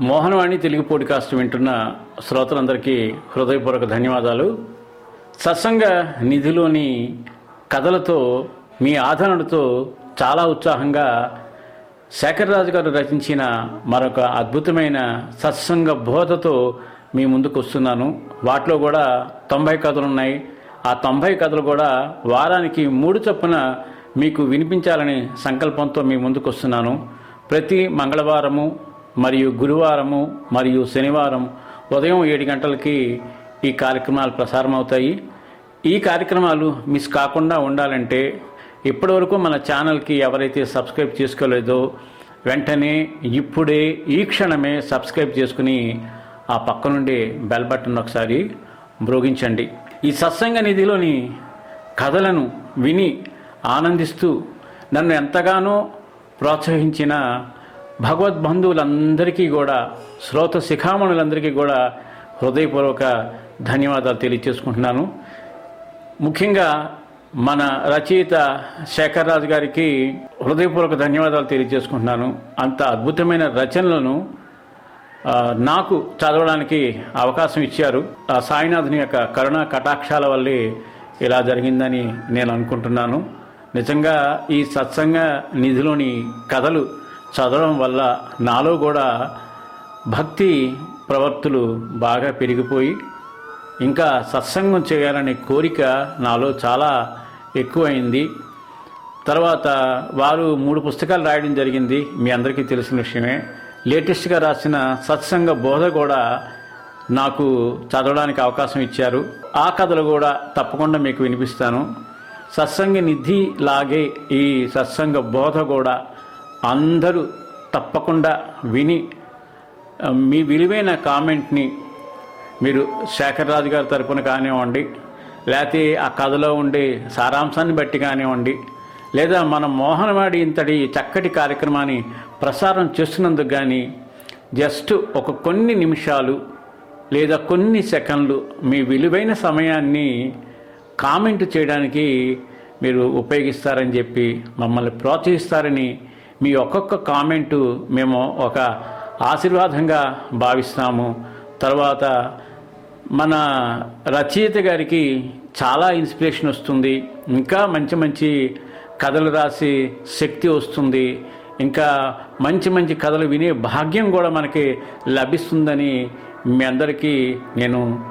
Mohanavani Telugu podcast వింటున్న శ్రోతలందరికీ హృదయపూర్వక ధన్యవాదాలు. సత్సంగ నిధిలోని కథలతో మీ ఆదరణతో చాలా ఉత్సాహంగా శేఖర్ రాజు గారు రచించిన మరొక అద్భుతమైన సత్సంగ బోధతో మీ ముందుకు వస్తున్నాను. వాటిలో కూడా తొంభై కథలు ఉన్నాయి. ఆ తొంభై కథలు కూడా వారానికి మూడు చొప్పున మీకు వినిపించాలని సంకల్పంతో మీ ముందుకు వస్తున్నాను. ప్రతి మంగళవారము మరియు గురువారము మరియు శనివారం ఉదయం ఏడు గంటలకి ఈ కార్యక్రమాలు ప్రసారం అవుతాయి ఈ కార్యక్రమాలు మిస్ కాకుండా ఉండాలంటే ఇప్పటివరకు మన ఛానల్కి ఎవరైతే సబ్స్క్రైబ్ చేసుకోలేదో వెంటనే ఇప్పుడే ఈ క్షణమే సబ్స్క్రైబ్ చేసుకుని ఆ పక్క నుండి బెల్ బటన్ ఒకసారి మ్రోగించండి. ఈ సత్సంగ నిధిలోని కథలను విని ఆనందిస్తూ నన్ను ఎంతగానో ప్రోత్సహించిన భగవద్బంధువులందరికీ కూడా శ్రోత శిఖామణులందరికీ కూడా హృదయపూర్వక ధన్యవాదాలు తెలియచేసుకుంటున్నాను. ముఖ్యంగా మన రచయిత శేఖర్ రాజు గారికి హృదయపూర్వక ధన్యవాదాలు తెలియజేసుకుంటున్నాను అంత అద్భుతమైన రచనలను నాకు చదవడానికి అవకాశం ఇచ్చారు. ఆ సాయినాథుని యొక్క కరుణా కటాక్షాల వల్లే ఇలా జరిగిందని నేను అనుకుంటున్నాను. నిజంగా ఈ సత్సంగ నిధిలోని కథలు చదవడం వల్ల నాలో కూడా భక్తి ప్రవర్తులు బాగా పెరిగిపోయి ఇంకా సత్సంగం చేయాలనే కోరిక నాలో చాలా ఎక్కువైంది. తర్వాత వారు మూడు పుస్తకాలు రాయడం జరిగింది మీ అందరికీ తెలిసిన విషయమే. లేటెస్ట్గా రాసిన సత్సంగ బోధ కూడా నాకు చదవడానికి అవకాశం ఇచ్చారు. ఆ కథలు కూడా తప్పకుండా మీకు వినిపిస్తాను. సత్సంగ నిధి లాగే ఈ సత్సంగ బోధ కూడా అందరూ తప్పకుండా విని మీ విలువైన కామెంట్ని మీరు శేఖర్ రాజు గారి తరపున కానివ్వండి లేకపోతే ఆ కథలో ఉండే సారాంశాన్ని బట్టి కానివ్వండి లేదా మన మోహనవాడి ఇంతటి చక్కటి కార్యక్రమాన్ని ప్రసారం చేస్తున్నందుకు కానీ జస్ట్ ఒక కొన్ని నిమిషాలు లేదా కొన్ని సెకండ్లు మీ విలువైన సమయాన్ని కామెంట్ చేయడానికి మీరు ఉపయోగిస్తారని చెప్పి మమ్మల్ని ప్రోత్సహిస్తారని మీ ఒక్కొక్క కామెంటు మేము ఒక ఆశీర్వాదంగా భావిస్తాము. తర్వాత మన రచయిత గారికి చాలా ఇన్స్పిరేషన్ వస్తుంది. ఇంకా మంచి మంచి కథలు రాసి శక్తి వస్తుంది. ఇంకా మంచి మంచి కథలు వినే భాగ్యం కూడా మనకి లభిస్తుందని మీ అందరికీ నేను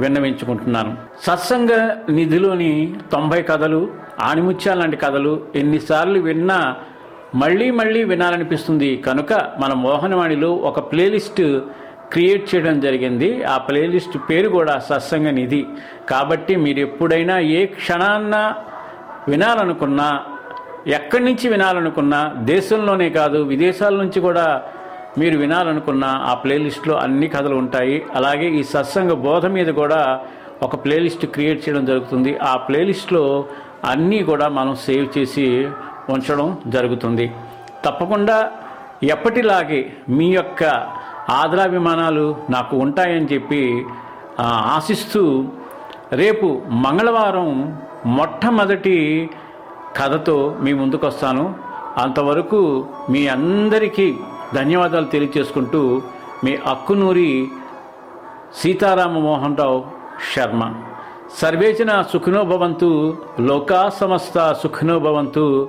విన్నవించుకుంటున్నాను. సత్సంగ నిధిలోని తొంభై కథలు ఆణిముత్యాల లాంటి కథలు ఎన్నిసార్లు విన్నా మళ్ళీ మళ్ళీ వినాలనిపిస్తుంది. కనుక మన మోహనవాణిలో ఒక ప్లేలిస్ట్ క్రియేట్ చేయడం జరిగింది. ఆ ప్లేలిస్ట్ పేరు కూడా సత్సంగ నిధి. కాబట్టి మీరు ఎప్పుడైనా ఏ క్షణాన్న వినాలనుకున్నా ఎక్కడి నుంచి వినాలనుకున్నా దేశంలోనే కాదు విదేశాల నుంచి కూడా మీరు వినాలనుకున్న ఆ ప్లేలిస్ట్లో అన్ని కథలు ఉంటాయి. అలాగే ఈ సత్సంగ బోధ మీద కూడా ఒక ప్లేలిస్ట్ క్రియేట్ చేయడం జరుగుతుంది. ఆ ప్లేలిస్ట్లో అన్నీ కూడా మనం సేవ్ చేసి ఉంచడం జరుగుతుంది. తప్పకుండా ఎప్పటిలాగే మీ యొక్క ఆదరాభిమానాలు నాకు ఉంటాయని చెప్పి ఆశిస్తూ రేపు మంగళవారం మొట్టమొదటి కథతో మీ ముందుకు వస్తాను అంతవరకు మీ అందరికీ ధన్యవాదాలు తెలియచేసుకుంటూ మీ అక్కునూరి సీతారామ మోహన్ రావు శర్మ సర్వేచన సుఖినోభవంతు లోకా సమస్త సుఖినోభవంతు భవంతు.